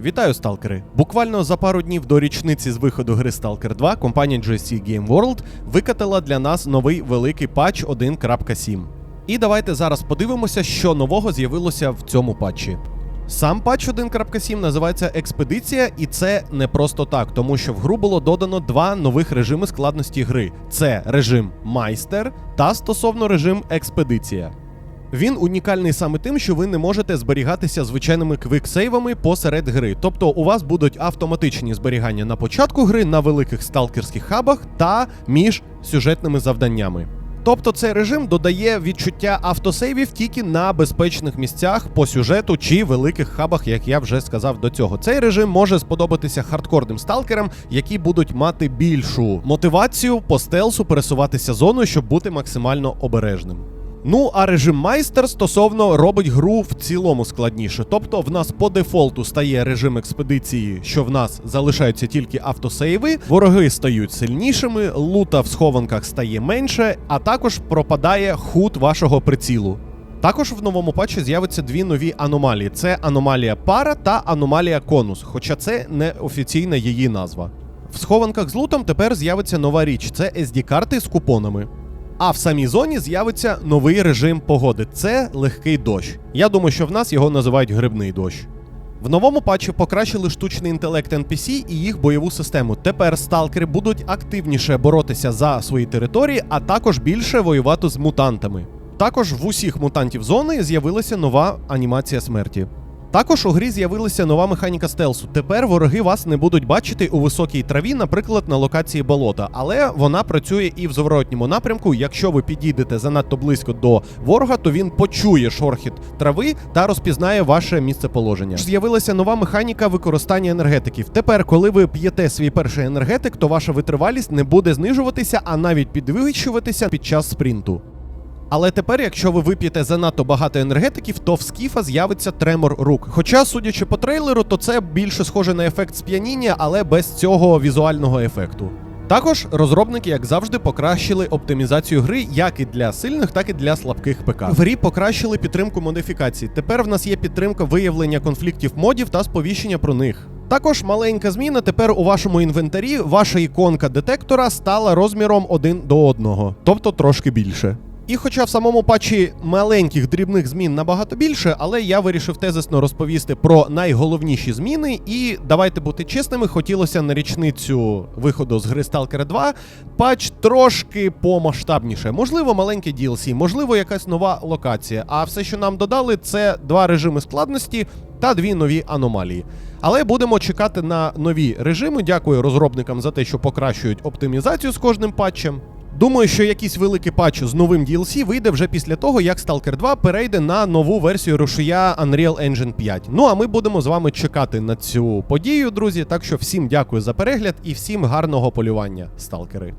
Вітаю, сталкери! Буквально за пару днів до річниці з виходу гри Stalker 2 компанія GSC Game World викатила для нас новий великий патч 1.7. І давайте зараз подивимося, що нового з'явилося в цьому патчі. Сам патч 1.7 називається Експедиція, і це не просто так, тому що в гру було додано два нових режими складності гри: це режим Майстер та стосовно режим Експедиція. Він унікальний саме тим, що ви не можете зберігатися звичайними квиксейвами посеред гри. Тобто у вас будуть автоматичні зберігання на початку гри на великих сталкерських хабах та між сюжетними завданнями. Тобто цей режим додає відчуття автосейвів тільки на безпечних місцях по сюжету чи великих хабах, як я вже сказав до цього. Цей режим може сподобатися хардкорним сталкерам, які будуть мати більшу мотивацію по стелсу пересуватися зоною, щоб бути максимально обережним. Ну, а режим майстер стосовно робить гру в цілому складніше. Тобто, в нас по дефолту стає режим експедиції, що в нас залишаються тільки автосейви, вороги стають сильнішими, лута в схованках стає менше, а також пропадає худ вашого прицілу. Також в новому патчі з'явиться дві нові аномалії: це аномалія пара та аномалія конус, хоча це не офіційна її назва. В схованках з лутом тепер з'явиться нова річ: це SD-карти з купонами. А в самій зоні з'явиться новий режим погоди. Це легкий дощ. Я думаю, що в нас його називають грибний дощ. В новому патчі покращили штучний інтелект NPC і їх бойову систему. Тепер сталкери будуть активніше боротися за свої території, а також більше воювати з мутантами. Також в усіх мутантів зони з'явилася нова анімація смерті. Також у грі з'явилася нова механіка стелсу. Тепер вороги вас не будуть бачити у високій траві, наприклад, на локації болота, але вона працює і в зворотньому напрямку. Якщо ви підійдете занадто близько до ворога, то він почує шорхіт трави та розпізнає ваше місцеположення. З'явилася нова механіка використання енергетиків. Тепер, коли ви п'єте свій перший енергетик, то ваша витривалість не буде знижуватися, а навіть підвищуватися під час спринту. Але тепер, якщо ви вип'єте занадто багато енергетиків, то в скіфа з'явиться тремор рук. Хоча, судячи по трейлеру, то це більше схоже на ефект сп'яніння, але без цього візуального ефекту. Також розробники, як завжди, покращили оптимізацію гри як і для сильних, так і для слабких ПК. В грі покращили підтримку модифікацій. Тепер в нас є підтримка виявлення конфліктів модів та сповіщення про них. Також маленька зміна. Тепер у вашому інвентарі ваша іконка детектора стала розміром один до одного, тобто трошки більше. І хоча в самому патчі маленьких дрібних змін набагато більше, але я вирішив тезисно розповісти про найголовніші зміни. І давайте бути чесними, хотілося на річницю виходу з гри Stalker 2 патч трошки помасштабніше. Можливо, маленьке DLC, можливо, якась нова локація. А все, що нам додали, це два режими складності та дві нові аномалії. Але будемо чекати на нові режими. Дякую розробникам за те, що покращують оптимізацію з кожним патчем. Думаю, що якийсь великий патч з новим DLC вийде вже після того, як Stalker 2 перейде на нову версію рушія Unreal Engine 5. Ну а ми будемо з вами чекати на цю подію, друзі. Так що всім дякую за перегляд і всім гарного полювання, сталкери.